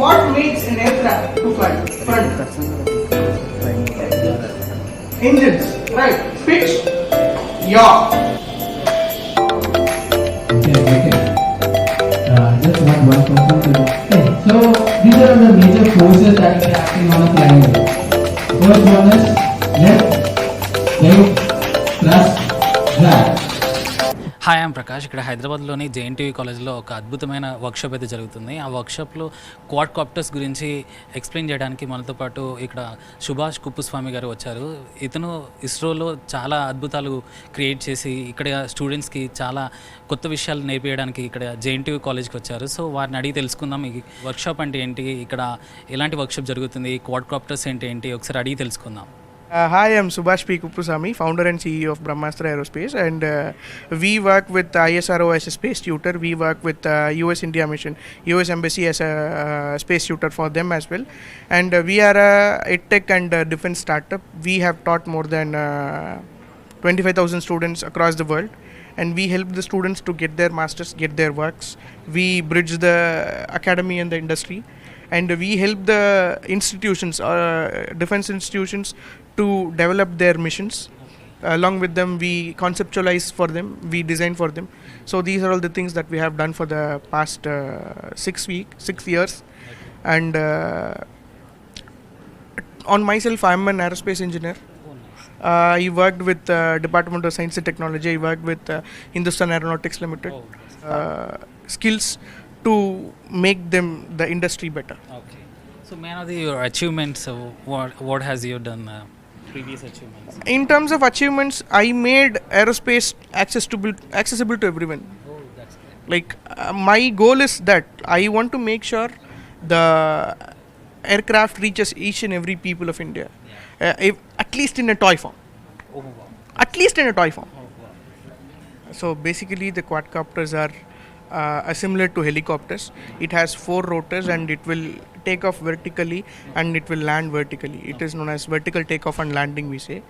What makes an aircraft to fly? Front. Engines. Right. Pitch. Yaw. Uh, just one, one question. Okay, so these are the major forces that are acting on a wheel. First one is left, right, thrust, drag. Hi I'm Prakash. ఇక్కడ హైదరాబాద్లోని జేఎన్టీవీ కాలేజ్లో ఒక అద్భుతమైన workshop అయితే జరుగుతుంది. ఆ వర్క్షాప్లో quadcopters గురించి ఎక్స్ప్లెయిన్ చేయడానికి మనతో పాటు ఇక్కడ సుభాష్ కుప్పుస్వామి గారు వచ్చారు. ఇతను ఇస్రోలో చాలా అద్భుతాలు క్రియేట్ చేసి ఇక్కడ స్టూడెంట్స్కి చాలా కొత్త విషయాలు నేర్పించడానికి ఇక్కడ జేఎన్టీవీ కాలేజ్కి వచ్చారు. సో వారిని అడిగి తెలుసుకుందాం ఈ వర్క్షాప్ అంటే ఏంటి? ఇక్కడ ఎలాంటి వర్క్షాప్ జరుగుతుంది? క్వాడ్ కాప్టర్స్ ఏంటి ఏంటి? ఒకసారి అడిగి తెలుసుకుందాం. Uh, hi, I'm Subhash P. Kupusamy, founder and CEO of Brahmastra Aerospace, and uh, we work with ISRO as a space tutor. We work with uh, US India Mission, US Embassy as a uh, space tutor for them as well. And uh, we are a edtech and uh, defense startup. We have taught more than uh, 25,000 students across the world. And we help the students to get their masters, get their works. We bridge the academy and the industry and we help the institutions uh, defense institutions to develop their missions. Along with them we conceptualize for them we design for them. So these are all the things that we have done for the past uh, six week six years. And uh, on myself i'm an aerospace engineer. Uh, I worked with uh, Department of Science and Technology. I worked with uh, Hindustan Aeronautics Limited. Uh, skills to make them the industry better. Okay. So, man of the your achievements, uh, what what has you done? Uh, previous achievements. In terms of achievements, I made aerospace accessible accessible to everyone. Oh, that's great. Like uh, my goal is that I want to make sure the aircraft reaches each and every people of India, uh, if, at least in a toy form. Oh wow. At least in a toy form. Oh wow. So basically, the quadcopters are uh, similar to helicopters. It has four rotors and it will take off vertically and it will land vertically. It is known as vertical takeoff and landing, we say.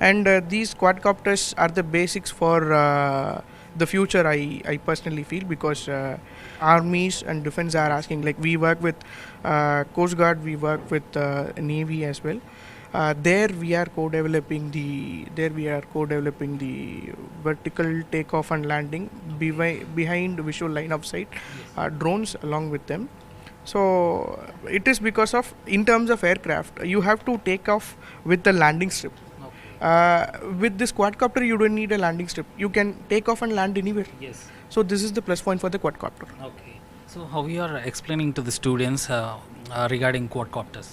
And uh, these quadcopters are the basics for uh, the future. I, I personally feel because uh, armies and defense are asking. Like we work with uh, Coast Guard, we work with uh, Navy as well. Uh, there we are co-developing the there we are co-developing the vertical takeoff and landing bevi- behind visual line of sight uh, drones along with them. So it is because of in terms of aircraft you have to take off with the landing strip. Uh, with this quadcopter you don't need a landing strip. You can take off and land anywhere. Yes. so this is the plus point for the quadcopter. Okay. So, how you are explaining to the students uh, uh, regarding quadcopters?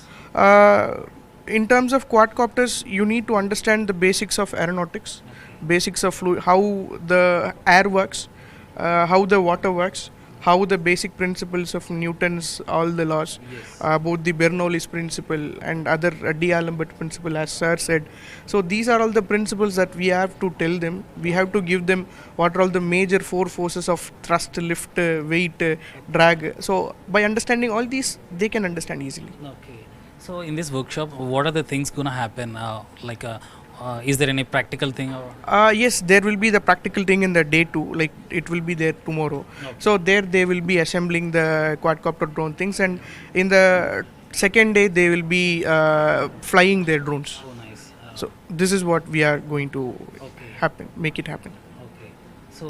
In terms of quadcopters, you need to understand the basics of aeronautics, basics of fluid, how the air works, uh, how the water works, how the basic principles of Newton's all the laws, uh, both the Bernoulli's principle and other uh, D'Alembert principle, as Sir said. So these are all the principles that we have to tell them. We have to give them what are all the major four forces of thrust, lift, uh, weight, uh, drag. So by understanding all these, they can understand easily. Okay. So, in this workshop, what are the things gonna happen? Uh, like, uh, uh, is there any practical thing? Or? Uh, yes, there will be the practical thing in the day two. Like it will be there tomorrow. Okay. So there they will be assembling the quadcopter drone things, and in the second day they will be uh, flying their drones. Oh, nice. Uh, So this is what we are going to okay. happen. Make it happen. Okay. So.